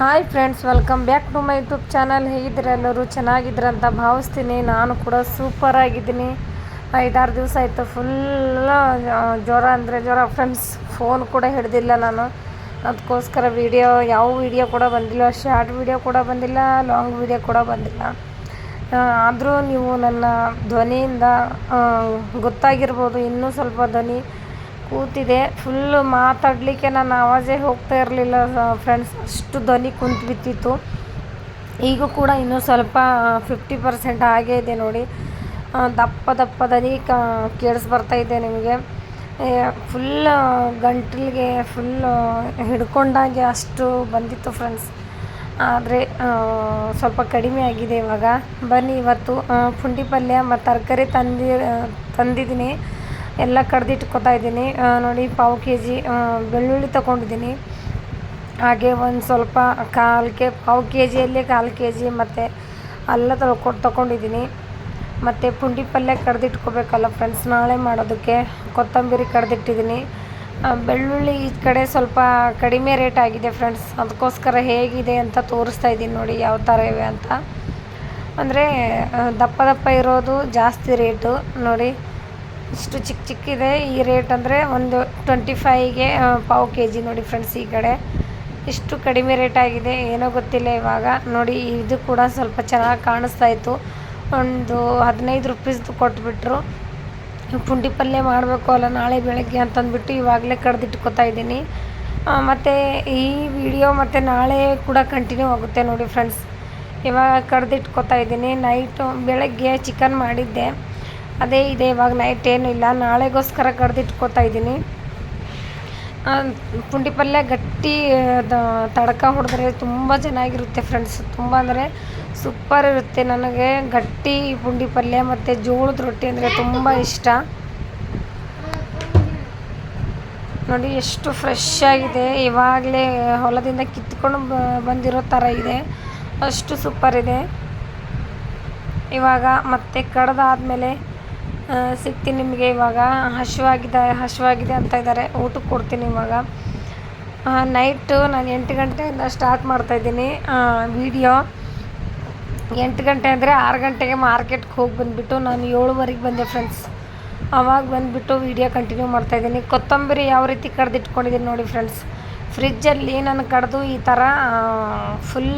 Hi friends welcome back to my YouTube channel ಹೇಗಿದ್ದೀರ ಎಲ್ಲರೂ ಚೆನ್ನಾಗಿದ್ದೀರಂತ ಭಾವಿಸ್ತೀನಿ. ನಾನು ಕೂಡ ಸೂಪರ್ ಆಗಿದ್ದೀನಿ. ಐದಾರು ದಿವಸ ಆಯಿತು ಫುಲ್ ಜ್ವರ ಅಂದರೆ ಜ್ವರ ಫ್ರೆಂಡ್ಸ್ ಫೋನ್ ಕೂಡ ಹಿಡ್ದಿಲ್ಲ ನಾನು. ಅದಕ್ಕೋಸ್ಕರ ವೀಡಿಯೋ ಯಾವ ವೀಡಿಯೋ ಕೂಡ ಬಂದಿಲ್ಲ. ಶಾರ್ಟ್ ವೀಡಿಯೋ ಕೂಡ ಬಂದಿಲ್ಲ ಲಾಂಗ್ ವೀಡಿಯೋ ಕೂಡ ಬಂದಿಲ್ಲ. ಆದರೂ ನೀವು ನನ್ನ ಧ್ವನಿಯಿಂದ ಗೊತ್ತಾಗಿರ್ಬೋದು. ಇನ್ನೂ ಸ್ವಲ್ಪ ಧ್ವನಿ ಕೂತಿದೆ. ಫುಲ್ಲು ಮಾತಾಡಲಿಕ್ಕೆ ನನ್ನ ಆವಾಜೇ ಹೋಗ್ತಾ ಇರಲಿಲ್ಲ ಫ್ರೆಂಡ್ಸ್ ಅಷ್ಟು ಧ್ವನಿ ಕುಂತು ಬಿತ್ತಿತ್ತು ಈಗೂ ಕೂಡ ಇನ್ನೂ ಸ್ವಲ್ಪ ಫಿಫ್ಟಿ ಪರ್ಸೆಂಟ್ ಹಾಗೇ ಇದೆ ನೋಡಿ. ದಪ್ಪ ದಪ್ಪ ಧ್ವನಿ ಕೇಳಿಸ್ ಬರ್ತಾ ಇದೆ ನಿಮಗೆ. ಫುಲ್ ಗಂಟಲಿಗೆ ಫುಲ್ ಹಿಡ್ಕೊಂಡಾಗೆ ಅಷ್ಟು ಬಂದಿತ್ತು ಫ್ರೆಂಡ್ಸ್ ಆದರೆ ಸ್ವಲ್ಪ ಕಡಿಮೆ ಆಗಿದೆ ಇವಾಗ. ಬನ್ನಿ ಇವತ್ತು ಪುಂಡಿ ಪಲ್ಯ ಮತ್ತು ತರಕಾರಿ ತಂದಿ ತಂದಿದ್ದೀನಿ. ಎಲ್ಲ ಕಡ್ದಿಟ್ಕೊತಾ ಇದ್ದೀನಿ. ನೋಡಿ, ಪಾವು ಕೆ ಜಿ ಬೆಳ್ಳುಳ್ಳಿ ತೊಗೊಂಡಿದ್ದೀನಿ. ಹಾಗೆ ಒಂದು ಸ್ವಲ್ಪ ಕಾಲು ಕೆ, ಪಾವು ಕೆ ಜಿಯಲ್ಲಿ ಕಾಲು ಕೆ ಜಿ ಮತ್ತು ಅಲ್ಲ ತೊಳ್ಕೊಂಡು ತೊಗೊಂಡಿದ್ದೀನಿ. ಮತ್ತು ಪುಂಡಿ ಪಲ್ಯ ಕಡ್ದಿಟ್ಕೋಬೇಕಲ್ಲ ಫ್ರೆಂಡ್ಸ್ ನಾಳೆ ಮಾಡೋದಕ್ಕೆ. ಕೊತ್ತಂಬರಿ ಕಡ್ದಿಟ್ಟಿದ್ದೀನಿ. ಬೆಳ್ಳುಳ್ಳಿ ಈ ಕಡೆ ಸ್ವಲ್ಪ ಕಡಿಮೆ ರೇಟ್ ಆಗಿದೆ ಫ್ರೆಂಡ್ಸ್. ಅದಕ್ಕೋಸ್ಕರ ಹೇಗಿದೆ ಅಂತ ತೋರಿಸ್ತಾ ಇದ್ದೀನಿ ನೋಡಿ ಯಾವ ಥರ ಇವೆ ಅಂತ. ಅಂದರೆ ದಪ್ಪ ದಪ್ಪ ಇರೋದು ಜಾಸ್ತಿ ರೇಟು. ನೋಡಿ, ಇಷ್ಟು ಚಿಕ್ಕ ಚಿಕ್ಕಿದೆ. ಈ ರೇಟ್ ಅಂದರೆ ಒಂದು ಟ್ವೆಂಟಿ ಫೈವ್ಗೆ ಪಾವು ಕೆ ಜಿ ನೋಡಿ ಫ್ರೆಂಡ್ಸ್ ಈ ಕಡೆ. ಇಷ್ಟು ಕಡಿಮೆ ರೇಟ್ ಆಗಿದೆ, ಏನೋ ಗೊತ್ತಿಲ್ಲ ಇವಾಗ. ನೋಡಿ, ಇದು ಕೂಡ ಸ್ವಲ್ಪ ಚೆನ್ನಾಗಿ ಕಾಣಿಸ್ತಾ ಇತ್ತು. ಒಂದು ಹದಿನೈದು ರುಪೀಸ್ದು ಕೊಟ್ಬಿಟ್ರು. ಪುಂಡಿ ಪಲ್ಯ ಮಾಡಬೇಕು ಅಲ್ಲ, ನಾಳೆ ಬೆಳಗ್ಗೆ ಅಂತಂದ್ಬಿಟ್ಟು ಇವಾಗಲೇ ಕಡ್ದಿಟ್ಕೊತಾ ಇದ್ದೀನಿ. ಮತ್ತು ಈ ವಿಡಿಯೋ ಮತ್ತು ನಾಳೆ ಕೂಡ ಕಂಟಿನ್ಯೂ ಆಗುತ್ತೆ ನೋಡಿ ಫ್ರೆಂಡ್ಸ್ ಇವಾಗ ಕಡ್ದಿಟ್ಕೊತಾ ಇದ್ದೀನಿ. ನೈಟು ಬೆಳಗ್ಗೆ ಚಿಕನ್ ಮಾಡಿದ್ದೆ. ಅದೇ ಇದೆ, ಇವಾಗ ನೈಟ್ ಏನೂ ಇಲ್ಲ. ನಾಳೆಗೋಸ್ಕರ ಕಡ್ದಿಟ್ಕೊತಾ ಇದ್ದೀನಿ. ಪುಂಡಿ ಪಲ್ಯ ಗಟ್ಟಿ ತಡಕ ಹೊಡೆದ್ರೆ ತುಂಬ ಚೆನ್ನಾಗಿರುತ್ತೆ ಫ್ರೆಂಡ್ಸ್ ತುಂಬ ಅಂದರೆ ಸೂಪರ್ ಇರುತ್ತೆ. ನನಗೆ ಗಟ್ಟಿ ಪುಂಡಿ ಪಲ್ಯ ಮತ್ತು ಜೋಳದ ರೊಟ್ಟಿ ಅಂದರೆ ತುಂಬ ಇಷ್ಟ. ನೋಡಿ ಎಷ್ಟು ಫ್ರೆಶ್ ಆಗಿದೆ. ಇವಾಗಲೇ ಹೊಲದಿಂದ ಕಿತ್ಕೊಂಡು ಬಂದಿರೋ ಥರ ಇದೆ. ಅಷ್ಟು ಸೂಪರ್ ಇದೆ. ಇವಾಗ ಮತ್ತೆ ಕಡ್ದಾದ್ಮೇಲೆ ಸಿಗ್ತೀನಿ ನಿಮಗೆ ಇವಾಗ. ಹಸಿವಾಗಿದೆ ಹಸಿವಾಗಿದೆ ಅಂತ ಇದ್ದಾರೆ ಊಟಕ್ಕೆ ಕೊಡ್ತೀನಿ ಇವಾಗ. ನೈಟು ನಾನು ಎಂಟು ಗಂಟೆಯಿಂದ ಸ್ಟಾರ್ಟ್ ಮಾಡ್ತಾಯಿದ್ದೀನಿ ವಿಡಿಯೋ ಎಂಟು ಗಂಟೆ ಅಂದರೆ ಆರು ಗಂಟೆಗೆ ಮಾರ್ಕೆಟ್ಗೆ ಹೋಗಿ ಬಂದುಬಿಟ್ಟು ನಾನು ಏಳುವರೆಗೆ ಬಂದೆ ಫ್ರೆಂಡ್ಸ್ ಅವಾಗ ಬಂದುಬಿಟ್ಟು ವೀಡಿಯೋ ಕಂಟಿನ್ಯೂ ಮಾಡ್ತಾಯಿದ್ದೀನಿ ಕೊತ್ತಂಬರಿ ಯಾವ ರೀತಿ ಕಡ್ದಿಟ್ಕೊಂಡಿದ್ದೀನಿ ನೋಡಿ ಫ್ರೆಂಡ್ಸ್ ಫ್ರಿಜ್ಜಲ್ಲಿ ನಾನು ಕಡ್ದು ಈ ಥರ ಫುಲ್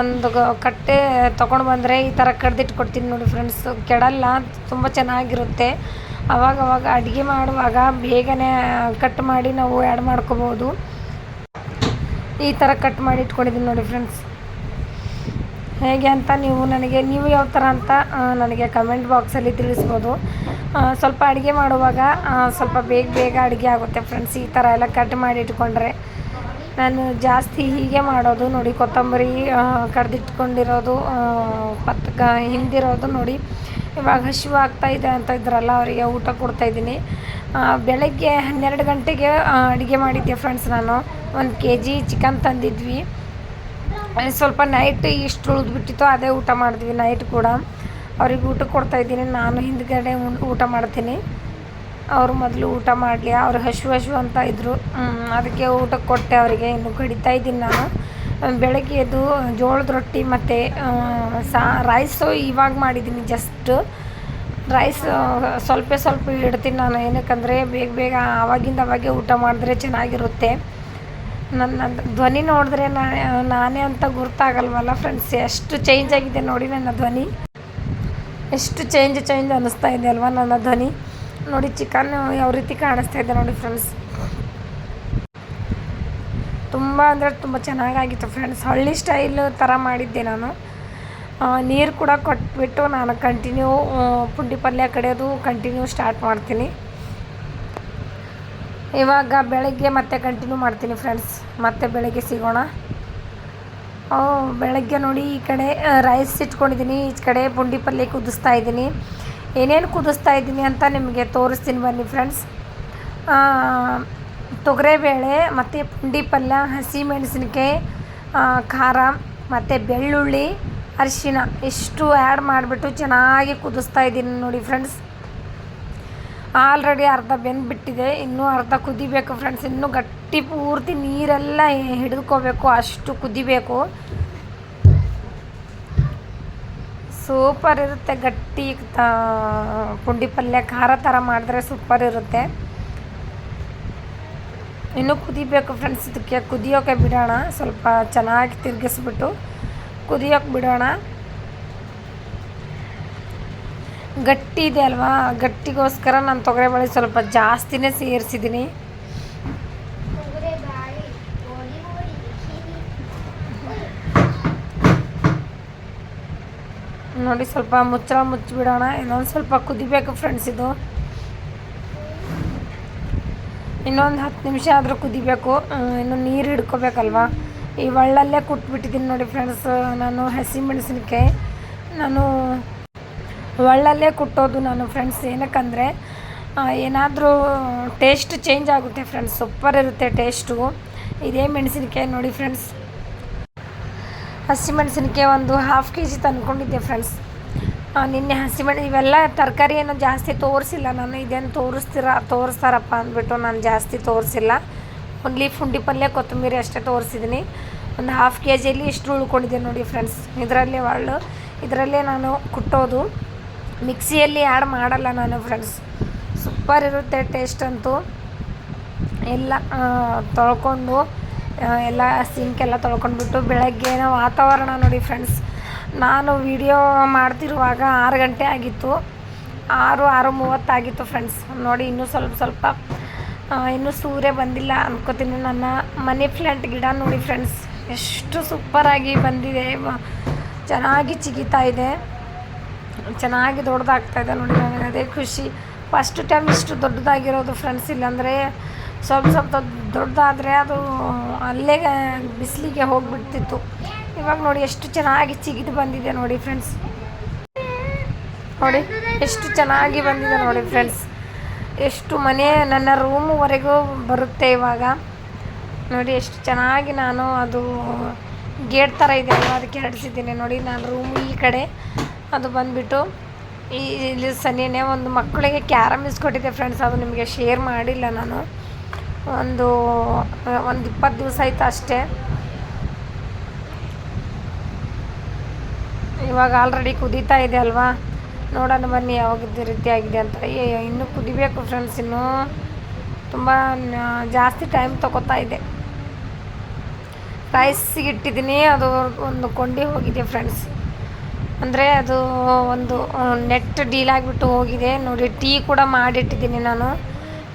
ಒಂದು ಕಟ್ಟೆ ತೊಗೊಂಡು ಬಂದರೆ ಈ ಥರ ಕಡ್ದಿಟ್ಕೊಡ್ತೀನಿ ನೋಡಿ ಫ್ರೆಂಡ್ಸ್ ಕೆಡಲ್ಲ, ತುಂಬ ಚೆನ್ನಾಗಿರುತ್ತೆ. ಅವಾಗ ಅವಾಗ ಅಡುಗೆ ಮಾಡುವಾಗ ಬೇಗನೆ ಕಟ್ ಮಾಡಿ ನಾವು ಆ್ಯಡ್ ಮಾಡ್ಕೋಬೋದು. ಈ ಥರ ಕಟ್ ಮಾಡಿ ಇಟ್ಕೊಂಡಿದ್ದೀನಿ ನೋಡಿ ಫ್ರೆಂಡ್ಸ್ ಹೇಗೆ ಅಂತ ನೀವು ನನಗೆ, ನೀವು ಯಾವ ಥರ ಅಂತ ನನಗೆ ಕಮೆಂಟ್ ಬಾಕ್ಸಲ್ಲಿ ತಿಳಿಸ್ಬೋದು. ಸ್ವಲ್ಪ ಅಡುಗೆ ಮಾಡುವಾಗ ಸ್ವಲ್ಪ ಬೇಗ ಬೇಗ ಅಡುಗೆ ಆಗುತ್ತೆ ಫ್ರೆಂಡ್ಸ್ ಈ ಥರ ಎಲ್ಲ ಕಟ್ ಮಾಡಿ ಇಟ್ಕೊಂಡ್ರೆ ನಾನು ಜಾಸ್ತಿ ಹೀಗೆ ಮಾಡೋದು ನೋಡಿ, ಕೊತ್ತಂಬರಿ ಕಡ್ದಿಟ್ಕೊಂಡಿರೋದು ಪತ್ ಹಿಂದಿರೋದು ನೋಡಿ. ಇವಾಗ ಹಸಿವು ಇದೆ ಅಂತ ಇದ್ರಲ್ಲ, ಅವರಿಗೆ ಊಟ ಕೊಡ್ತಾಯಿದ್ದೀನಿ ಬೆಳಗ್ಗೆ ಹನ್ನೆರಡು ಗಂಟೆಗೆ ಅಡುಗೆ ಮಾಡಿದ್ದೆ ಫ್ರೆಂಡ್ಸ್ ನಾನು. ಒಂದು ಕೆ ಜಿ ಚಿಕನ್ ತಂದಿದ್ವಿ. ಸ್ವಲ್ಪ ನೈಟ್ ಇಷ್ಟು ಉಳಿದ್ಬಿಟ್ಟಿತ್ತು ಅದೇ ಊಟ ಮಾಡಿದ್ವಿ ನೈಟ್ ಕೂಡ. ಅವ್ರಿಗೆ ಊಟ ಕೊಡ್ತಾ ಇದ್ದೀನಿ, ನಾನು ಹಿಂದ್ಗಡೆ ಊಟ ಮಾಡ್ತೀನಿ. ಅವರು ಮೊದಲು ಊಟ ಮಾಡಲಿ, ಅವ್ರು ಹಶು ಹಶು ಅಂತ ಇದ್ದರು ಅದಕ್ಕೆ ಊಟ ಕೊಟ್ಟೆ ಅವರಿಗೆ, ಇನ್ನು ಕಡಿತಾ ಇದ್ದೀನಿ ನಾನು. ಬೆಳಗ್ಗೆ ಎದ್ದು, ಜೋಳದ ರೊಟ್ಟಿ ಮತ್ತು ಸಾ ರೈಸು ಇವಾಗ ಮಾಡಿದ್ದೀನಿ ಜಸ್ಟ್ ರೈಸ್ ಸ್ವಲ್ಪ ಸ್ವಲ್ಪ ಇಡ್ತೀನಿ ನಾನು. ಏನಕ್ಕಂದರೆ, ಬೇಗ ಬೇಗ ಆವಾಗಿಂದ ಅವಾಗೆ ಊಟ ಮಾಡಿದ್ರೆ ಚೆನ್ನಾಗಿರುತ್ತೆ. ನನ್ನ ಧ್ವನಿ ನೋಡಿದ್ರೆ ನಾನೇ ಅಂತ ಗುರ್ತಾಗಲ್ವಲ್ಲ ಫ್ರೆಂಡ್ಸ್ ಎಷ್ಟು ಚೇಂಜ್ ಆಗಿದೆ ನೋಡಿ ನನ್ನ ಧ್ವನಿ. ಎಷ್ಟು ಚೇಂಜ್ ಚೇಂಜ್ ಅನ್ನಿಸ್ತಾ ಇದೆ ಅಲ್ವಾ ನನ್ನ ಧ್ವನಿ? ನೋಡಿ ಚಿಕನ್ ಯಾವ ರೀತಿ ಕಾಣಿಸ್ತಾ ಇದೆ ನೋಡಿ ಫ್ರೆಂಡ್ಸ್ ತುಂಬ ಅಂದರೆ ತುಂಬ ಚೆನ್ನಾಗಾಗಿತ್ತು ಫ್ರೆಂಡ್ಸ್ ಹಳ್ಳಿ ಸ್ಟೈಲ್ ಥರ ಮಾಡಿದ್ದೆ ನಾನು. ನೀರು ಕೂಡ ಕೊಟ್ಬಿಟ್ಟು ನಾನು ಕಂಟಿನ್ಯೂ ಪುಂಡಿ ಪಲ್ಯ ಕಡಿಯೋದು ಕಂಟಿನ್ಯೂ ಸ್ಟಾರ್ಟ್ ಮಾಡ್ತೀನಿ. ಇವಾಗ ಬೆಳಗ್ಗೆ ಮತ್ತೆ ಕಂಟಿನ್ಯೂ ಮಾಡ್ತೀನಿ ಫ್ರೆಂಡ್ಸ್ ಮತ್ತೆ ಬೆಳಗ್ಗೆ ಸಿಗೋಣ. ಓ, ಬೆಳಗ್ಗೆ ನೋಡಿ ಈ ಕಡೆ ರೈಸ್ ಇಟ್ಕೊಂಡಿದ್ದೀನಿ ಈ ಕಡೆ ಪುಂಡಿ ಪಲ್ಯ ಕುದಿಸ್ತಾ ಇದ್ದೀನಿ ಏನೇನು ಕುದಿಸ್ತಾ ಇದ್ದೀನಿ ಅಂತ ನಿಮಗೆ ತೋರಿಸ್ತೀನಿ ಬನ್ನಿ ಫ್ರೆಂಡ್ಸ್ ತೊಗರೆಬೇಳೆ ಮತ್ತು ಪುಂಡಿ ಪಲ್ಯ, ಹಸಿ ಮೆಣಸಿನ್ಕಾಯಿ ಖಾರ, ಮತ್ತು ಬೆಳ್ಳುಳ್ಳಿ ಅರಿಶಿನ ಇಷ್ಟು ಆ್ಯಡ್ ಮಾಡಿಬಿಟ್ಟು ಚೆನ್ನಾಗಿ ಕುದಿಸ್ತಾ ಇದ್ದೀನಿ ನೋಡಿ ಫ್ರೆಂಡ್ಸ್ ಆಲ್ರೆಡಿ ಅರ್ಧ ಬೆಂದ್ಬಿಟ್ಟಿದೆ, ಇನ್ನೂ ಅರ್ಧ ಕುದಿಬೇಕು ಫ್ರೆಂಡ್ಸ್ ಇನ್ನೂ ಗಟ್ಟಿ ಪೂರ್ತಿ ನೀರೆಲ್ಲ ಹಿಡಿದುಕೋಬೇಕು ಅಷ್ಟು ಕುದಿಬೇಕು. ಸೂಪರ್ ಇರುತ್ತೆ, ಗಟ್ಟಿ ಪುಂಡಿ ಪಲ್ಯ, ಖಾರ ಥರ ಮಾಡಿದ್ರೆ ಸೂಪರ್ ಇರುತ್ತೆ. ಇನ್ನೂ ಕುದಿಬೇಕು ಫ್ರೆಂಡ್ಸ್ ಇದಕ್ಕೆ ಕುದಿಯೋಕೆ ಬಿಡೋಣ, ಸ್ವಲ್ಪ ಚೆನ್ನಾಗಿ ತಿರುಗಿಸ್ಬಿಟ್ಟು ಕುದಿಯೋಕೆ ಬಿಡೋಣ. ಗಟ್ಟಿ ಇದೆ ಅಲ್ವಾ? ಗಟ್ಟಿಗೋಸ್ಕರ ನಾನು ತೊಗರಿಬೇಳೆ ಸ್ವಲ್ಪ ಜಾಸ್ತಿನೇ ಸೇರಿಸಿದ್ದೀನಿ ನೋಡಿ ಸ್ವಲ್ಪ ಮುಚ್ಚಳ ಮುಚ್ಚಿಬಿಡೋಣ. ಇನ್ನೊಂದು ಸ್ವಲ್ಪ ಕುದಿಬೇಕು ಫ್ರೆಂಡ್ಸ್ ಇದು. ಇನ್ನೊಂದು ಹತ್ತು ನಿಮಿಷ ಆದರೂ ಕುದಿಬೇಕು. ಇನ್ನು ನೀರು ಹಿಡ್ಕೋಬೇಕಲ್ವಾ? ಈ ಒಳ್ಳಲ್ಲೇ ಕುಟ್ಬಿಟ್ಟಿದ್ದೀನಿ ನೋಡಿ ಫ್ರೆಂಡ್ಸ್ ನಾನು ಹಸಿಮೆಣಸಿನ್ಕಾಯಿ ನಾನು ಒಳ್ಳಲ್ಲೇ ಕುಟ್ಟೋದು ನಾನು ಫ್ರೆಂಡ್ಸ್ ಏನಕ್ಕಂದರೆ ಏನಾದರೂ ಟೇಸ್ಟ್ ಚೇಂಜ್ ಆಗುತ್ತೆ ಫ್ರೆಂಡ್ಸ್ ಸೂಪರ್ ಇರುತ್ತೆ ಟೇಸ್ಟು ಇದೇ ಮೆಣಸಿನ್ಕಾಯಿ ನೋಡಿ ಫ್ರೆಂಡ್ಸ್ ಹಸಿಮೆಣಸಿನ್ಕಾಯಿ ಒಂದು ಹಾಫ್ ಕೆ ಜಿ ತಂದ್ಕೊಂಡಿದ್ದೆ ಫ್ರೆಂಡ್ಸ್ ನಿನ್ನೆ ಹಸಿಮೆಣ್ ಇವೆಲ್ಲ ತರಕಾರಿ ಏನು ಜಾಸ್ತಿ ತೋರಿಸಿಲ್ಲ ನಾನು, ಇದೇನು ತೋರಿಸ್ತೀರ, ತೋರಿಸ್ತಾರಪ್ಪ ಅಂದ್ಬಿಟ್ಟು ನಾನು ಜಾಸ್ತಿ ತೋರಿಸಿಲ್ಲ. ಓನ್ಲಿ ಹುಂಡಿ ಪಲ್ಯ, ಕೊತ್ತಂಬರಿ ಅಷ್ಟೇ ತೋರಿಸಿದ್ದೀನಿ ಒಂದು ಹಾಫ್ ಕೆ ಜಿಯಲ್ಲಿ ಇಷ್ಟು ಉಳ್ಕೊಂಡಿದ್ದೆ ನೋಡಿ ಫ್ರೆಂಡ್ಸ್ ಇದರಲ್ಲೇ ಒಳ್ಳು. ಇದರಲ್ಲೇ ನಾನು ಕುಟ್ಟೋದು. ಮಿಕ್ಸಿಯಲ್ಲಿ ಆ್ಯಡ್ ಮಾಡಲ್ಲ ನಾನು ಫ್ರೆಂಡ್ಸ್. ಸೂಪರ್ ಇರುತ್ತೆ ಟೇಸ್ಟ್ ಅಂತೂ. ಎಲ್ಲ ತೊಳ್ಕೊಂಡು ಎಲ್ಲ ಸಿಂಕೆಲ್ಲ ತೊಳ್ಕೊಂಡ್ಬಿಟ್ಟು ಬೆಳಗ್ಗೆನ ವಾತಾವರಣ ನೋಡಿ ಫ್ರೆಂಡ್ಸ್. ನಾನು ವಿಡಿಯೋ ಮಾಡ್ತಿರುವಾಗ ಆರು ಗಂಟೆ ಆಗಿತ್ತು. ಆರು ಆರು ಮೂವತ್ತಾಗಿತ್ತು ಫ್ರೆಂಡ್ಸ್. ನೋಡಿ, ಇನ್ನೂ ಸ್ವಲ್ಪ ಸ್ವಲ್ಪ ಇನ್ನೂ ಸೂರ್ಯ ಬಂದಿಲ್ಲ ಅಂದ್ಕೋತೀನಿ ನನ್ನ ಮನಿ ಪ್ಲ್ಯಾಂಟ್ ಗಿಡ ನೋಡಿ ಫ್ರೆಂಡ್ಸ್. ಎಷ್ಟು ಸೂಪರಾಗಿ ಬಂದಿದೆ. ಚೆನ್ನಾಗಿ ಚಿಗಿತಾ ಇದೆ. ಚೆನ್ನಾಗಿ ದೊಡ್ಡದಾಗ್ತಾಯಿದೆ ನೋಡಿ ನನಗೆ ಅದೇ ಖುಷಿ. ಫಸ್ಟ್ ಟೈಮ್ ಇಷ್ಟು ದೊಡ್ಡದಾಗಿರೋದು ಫ್ರೆಂಡ್ಸ್ ಇಲ್ಲಾಂದರೆ ಸ್ವಲ್ಪ ಸ್ವಲ್ಪ ದೊಡ್ಡ ದೊಡ್ಡದಾದರೆ ಅದು ಅಲ್ಲೇ ಬಿಸಿಲಿಗೆ ಹೋಗಿಬಿಡ್ತಿತ್ತು. ಇವಾಗ ನೋಡಿ ಎಷ್ಟು ಚೆನ್ನಾಗಿ ಚಿಗಿದು ಬಂದಿದೆ ನೋಡಿ ಫ್ರೆಂಡ್ಸ್ ನೋಡಿ ಎಷ್ಟು ಚೆನ್ನಾಗಿ ಬಂದಿದೆ ನೋಡಿ ಫ್ರೆಂಡ್ಸ್ ಎಷ್ಟು ಮನೆ ನನ್ನ ರೂಮ್ವರೆಗೂ ಬರುತ್ತೆ ಇವಾಗ. ನೋಡಿ ಎಷ್ಟು ಚೆನ್ನಾಗಿ ನಾನು ಅದು ಗೇಟ್ ಥರ ಇದೆ ಅದಕ್ಕೆ ಅಡಿಸಿದ್ದೀನಿ ನೋಡಿ, ನಾನು ರೂಮ್ ಈ ಕಡೆ. ಅದು ಬಂದುಬಿಟ್ಟು ಈ ಇಲ್ಲಿ ಸನಿನೇ ಒಂದು ಮಕ್ಕಳಿಗೆ ಕ್ಯಾರಮ್ ಇಸ್ಕೊಟ್ಟಿದ್ದೆ ಫ್ರೆಂಡ್ಸ್ ಅದು ನಿಮಗೆ ಶೇರ್ ಮಾಡಿಲ್ಲ ನಾನು. ಒಂದು ಒಂದು ಇಪ್ಪತ್ತು ದಿವಸ ಆಯ್ತು ಅಷ್ಟೇ. ಇವಾಗ ಆಲ್ರೆಡಿ ಕುದೀತಾ ಇದೆ ಅಲ್ವಾ? ನೋಡೋಣ ಬನ್ನಿ ಯಾವಾಗ ರೀತಿ ಆಗಿದೆ ಅಂತ. ಇನ್ನೂ ಕುದಿಬೇಕು ಫ್ರೆಂಡ್ಸ್ ಇನ್ನೂ ತುಂಬ ಜಾಸ್ತಿ ಟೈಮ್ ತಗೋತಾ ಇದೆ. ರೈಸಿಗೆ ಇಟ್ಟಿದ್ದೀನಿ ಅದು ಒಂದು ಕೊಂಡಿ ಹೋಗಿದೆ ಫ್ರೆಂಡ್ಸ್ ಅಂದರೆ ಅದು ಒಂದು ನೆಟ್ ಡೀಲ್ ಆಗಿಬಿಟ್ಟು ಹೋಗಿದೆ. ನೋಡಿ ಟೀ ಕೂಡ ಮಾಡಿಟ್ಟಿದ್ದೀನಿ ನಾನು.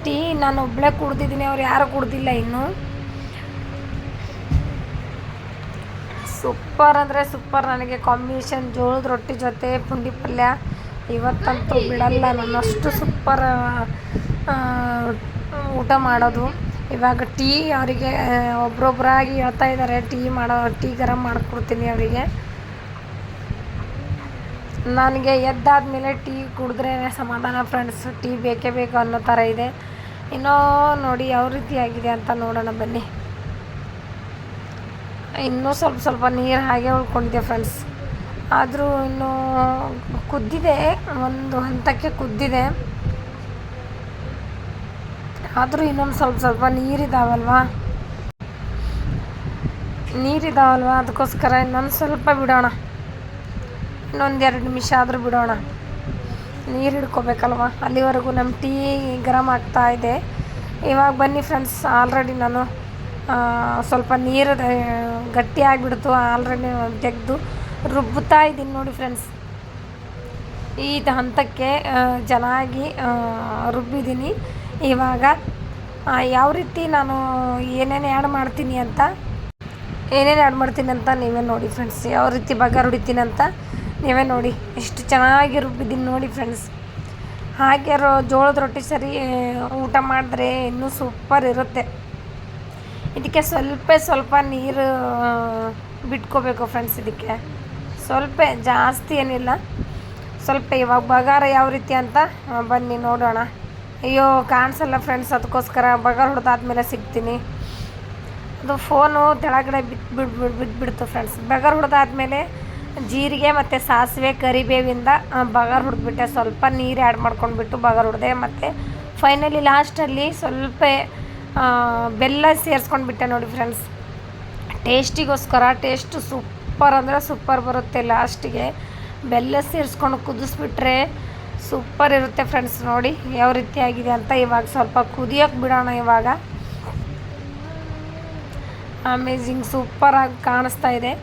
ಟೀ ನಾನು ಒಬ್ಬಳೇ ಕುಡ್ದಿದ್ದೀನಿ, ಅವ್ರು ಯಾರು ಕುಡ್ದಿಲ್ಲ ಇನ್ನು. ಸೂಪರ್ ಅಂದರೆ ಸೂಪರ್ ನನಗೆ ಕಾಂಬಿನೇಷನ್ ಜೋಳದ ರೊಟ್ಟಿ ಜೊತೆ, ಪುಂಡಿ ಪಲ್ಯ ಇವತ್ತಂತೂ ಬಿಡಲ್ಲ ನಾನು. ಅಷ್ಟು ಸೂಪರ್ ಊಟ ಮಾಡೋದು. ಇವಾಗ ಟೀ ಅವರಿಗೆ ಒಬ್ರೊಬ್ಬರಾಗಿ ಹೇಳ್ತಾ ಇದ್ದಾರೆ ಟೀ ಮಾಡೋ ಟೀ ಗರಂ ಮಾಡಿಕೊಡ್ತೀನಿ ಅವರಿಗೆ. ನನಗೆ ಎದ್ದಾದ ಮೇಲೆ ಟೀ ಕುಡಿದ್ರೇ ಸಮಾಧಾನ ಫ್ರೆಂಡ್ಸ್ ಟೀ ಬೇಕೇ ಬೇಕು ಅನ್ನೋ ಥರ ಇದೆ. ಇನ್ನೂ ನೋಡಿ ಯಾವ ರೀತಿ ಆಗಿದೆ ಅಂತ ನೋಡೋಣ ಬನ್ನಿ. ಇನ್ನೂ ಸ್ವಲ್ಪ ಸ್ವಲ್ಪ ನೀರು ಹಾಗೆ ಉಳ್ಕೊಂಡಿದೆ ಫ್ರೆಂಡ್ಸ್ ಆದರೂ ಇನ್ನೂ ಕುದ್ದಿದೆ, ಒಂದು ಹಂತಕ್ಕೆ ಕುದ್ದಿದೆ. ಆದರೂ ಇನ್ನೊಂದು ಸ್ವಲ್ಪ ಸ್ವಲ್ಪ ನೀರಿದಾವಲ್ವಾ ನೀರಿದಾವಲ್ವಾ ಅದಕ್ಕೋಸ್ಕರ ಇನ್ನೊಂದು ಸ್ವಲ್ಪ ಬಿಡೋಣ. ಇನ್ನೊಂದು ಎರಡು ನಿಮಿಷ ಆದರೂ ಬಿಡೋಣ. ನೀರು ಹಿಡ್ಕೋಬೇಕಲ್ವ? ಅಲ್ಲಿವರೆಗೂ ನಮ್ಮ ಟೀ ಗರಮ್ ಇದೆ. ಇವಾಗ ಬನ್ನಿ ಫ್ರೆಂಡ್ಸ್ ಆಲ್ರೆಡಿ ನಾನು ಸ್ವಲ್ಪ ನೀರು ಗಟ್ಟಿ ಆಗಿಬಿಡ್ತು. ಆಲ್ರೆಡಿ ತೆಗೆದು ರುಬ್ಬುತ್ತಾ ಇದ್ದೀನಿ ನೋಡಿ ಫ್ರೆಂಡ್ಸ್ ಈ ಹಂತಕ್ಕೆ ಚೆನ್ನಾಗಿ ರುಬ್ಬಿದ್ದೀನಿ. ಇವಾಗ ಯಾವ ರೀತಿ ನಾನು ಏನೇನು ಆ್ಯಡ್ ಮಾಡ್ತೀನಿ ಅಂತ, ಏನೇನು ಆ್ಯಡ್ ಮಾಡ್ತೀನಿ ಅಂತ ನೀವೇ ನೋಡಿ ಫ್ರೆಂಡ್ಸ್ ಯಾವ ರೀತಿ ಬಗಾರ್ ಹೊಡಿತೀನಿ ಅಂತ ನೀವೇ ನೋಡಿ, ಎಷ್ಟು ಚೆನ್ನಾಗಿ ರುಬ್ಬಿದ್ದೀನಿ ನೋಡಿ ಫ್ರೆಂಡ್ಸ್ ಹಾಗೆರೋ ಜೋಳದ ರೊಟ್ಟಿ ಸರಿ ಊಟ ಮಾಡಿದ್ರೆ ಇನ್ನೂ ಸೂಪರ್ ಇರುತ್ತೆ. ಇದಕ್ಕೆ ಸ್ವಲ್ಪ ಸ್ವಲ್ಪ ನೀರು ಬಿಟ್ಕೋಬೇಕು ಫ್ರೆಂಡ್ಸ್ ಇದಕ್ಕೆ. ಸ್ವಲ್ಪ ಜಾಸ್ತಿ ಏನಿಲ್ಲ. ಸ್ವಲ್ಪ ಇವಾಗ ಬಗಾರ ಯಾವ ರೀತಿ ಅಂತ ಬನ್ನಿ ನೋಡೋಣ. ಅಯ್ಯೋ, ಕಾಣಿಸಲ್ಲ ಫ್ರೆಂಡ್ಸ್ ಅದಕ್ಕೋಸ್ಕರ ಬಗಾರ ಹೊಡೆದಾದ್ಮೇಲೆ ಸಿಗ್ತೀನಿ. ಅದು ಫೋನು ತೆಳಗಡೆ ಬಿಟ್ಟು ಬಿಟ್ಟು ಬಿಟ್ಬಿಡ್ತು ಬಿಡ್ತು ಫ್ರೆಂಡ್ಸ್ ಬಗಾರ ಹೊಡೆದಾದ್ಮೇಲೆ ಜೀರಿಗೆ ಮತ್ತು ಸಾಸಿವೆ, ಕರಿಬೇವಿಂದ ಬಗಾರ್ ಹುರಿದ್ಬಿಟ್ಟೆ. ಸ್ವಲ್ಪ ನೀರು ಆ್ಯಡ್ ಮಾಡ್ಕೊಂಡ್ಬಿಟ್ಟು ಬಗಾರ್ ಹುಡ್ದೆ ಮತ್ತು ಫೈನಲಿ ಲಾಸ್ಟಲ್ಲಿ ಸ್ವಲ್ಪ ಬೆಲ್ಲ ಸೇರಿಸ್ಕೊಂಡ್ಬಿಟ್ಟೆ ನೋಡಿ ಫ್ರೆಂಡ್ಸ್ ಟೇಸ್ಟಿಗೋಸ್ಕರ ಟೇಸ್ಟು ಸೂಪರ್ ಅಂದರೆ ಸೂಪರ್ ಬರುತ್ತೆ ಲಾಸ್ಟಿಗೆ ಬೆಲ್ಲ ಸೇರಿಸ್ಕೊಂಡು ಕುದಿಸ್ಬಿಟ್ರೆ ಸೂಪರ್ ಇರುತ್ತೆ ಫ್ರೆಂಡ್ಸ್ ನೋಡಿ ಯಾವ ರೀತಿ ಆಗಿದೆ ಅಂತ ಇವಾಗ ಸ್ವಲ್ಪ ಕುದಿಯೋಕೆ ಬಿಡೋಣ ಇವಾಗ. ಅಮೇಝಿಂಗ್ ಸೂಪರಾಗಿ ಕಾಣಿಸ್ತಾ ಇದೆ.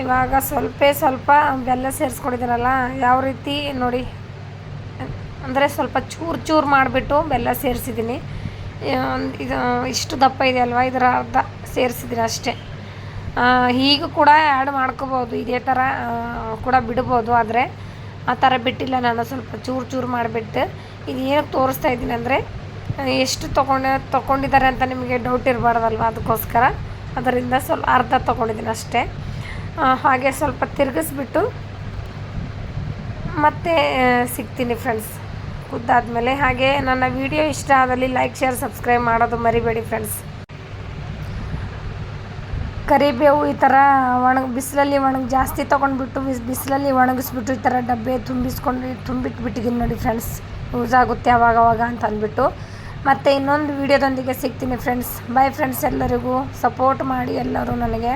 ಇವಾಗ ಸ್ವಲ್ಪ ಸ್ವಲ್ಪ ಬೆಲ್ಲ ಸೇರಿಸ್ಕೊಂಡಿದ್ದೀನಲ್ಲ ಯಾವ ರೀತಿ ನೋಡಿ. ಅಂದರೆ ಸ್ವಲ್ಪ ಚೂರು ಚೂರು ಮಾಡಿಬಿಟ್ಟು ಬೆಲ್ಲ ಸೇರಿಸಿದ್ದೀನಿ. ಇದು, ಇಷ್ಟು ದಪ್ಪ ಇದೆ ಅಲ್ವಾ, ಇದರ ಅರ್ಧ ಸೇರಿಸಿದ್ದೀನಿ ಅಷ್ಟೇ. ಈಗ ಕೂಡ ಆ್ಯಡ್ ಮಾಡ್ಕೋಬೋದು, ಇದೇ ಥರ ಕೂಡ ಬಿಡ್ಬೋದು, ಆದರೆ ಆ ಥರ ಬಿಟ್ಟಿಲ್ಲ ನಾನು, ಸ್ವಲ್ಪ ಚೂರು ಚೂರು ಮಾಡಿಬಿಟ್ಟು. ಇದು ಏನಕ್ಕೆ ತೋರಿಸ್ತಾ ಇದ್ದೀನಿ ಅಂದರೆ, ಎಷ್ಟು ತೊಗೊಂಡು, ತೊಗೊಂಡಿದ್ದಾರೆ ಅಂತ ನಿಮಗೆ ಡೌಟ್ ಇರಬಾರ್ದಲ್ವ, ಅದಕ್ಕೋಸ್ಕರ. ಅದರಿಂದ ಸ್ವಲ್ಪ ಅರ್ಧ ತೊಗೊಂಡಿದ್ದೀನಿ ಅಷ್ಟೇ. ಹಾಗೆ ಸ್ವಲ್ಪ ತಿರುಗಿಸ್ಬಿಟ್ಟು ಮತ್ತೆ ಸಿಗ್ತೀನಿ ಫ್ರೆಂಡ್ಸ್ ಕುದ್ದಾದ್ಮೇಲೆ ಹಾಗೆ ನನ್ನ ವಿಡಿಯೋ ಇಷ್ಟ ಆದಲ್ಲಿ ಲೈಕ್ ಶೇರ್ ಸಬ್ಸ್ಕ್ರೈಬ್ ಮಾಡೋದು ಮರಿಬೇಡಿ ಫ್ರೆಂಡ್ಸ್ ಕರಿಬೇವು ಈ ಥರ ಒಣಗಿ, ಬಿಸಿಲಲ್ಲಿ ಒಣಗಿ, ಜಾಸ್ತಿ ತೊಗೊಂಡ್ಬಿಟ್ಟು ಬಿಸ್, ಬಿಸಿಲಲ್ಲಿ ಒಣಗಿಸ್ಬಿಟ್ಟು ಈ ಥರ ಡಬ್ಬೆ ತುಂಬಿಸ್ಕೊಂಡು ತುಂಬಿಟ್ಬಿಟ್ಟಿದ್ದೀನಿ ನೋಡಿ ಫ್ರೆಂಡ್ಸ್ ಯೂಸ್ ಆಗುತ್ತೆ ಅವಾಗ ಅವಾಗ ಅಂತ ಅಂದ್ಬಿಟ್ಟು. ಮತ್ತು ಇನ್ನೊಂದು ವೀಡಿಯೋದೊಂದಿಗೆ ಸಿಗ್ತೀನಿ ಫ್ರೆಂಡ್ಸ್ ಬಾಯ್ ಫ್ರೆಂಡ್ಸ್ ಎಲ್ಲರಿಗೂ. ಸಪೋರ್ಟ್ ಮಾಡಿ ಎಲ್ಲರೂ ನನಗೆ.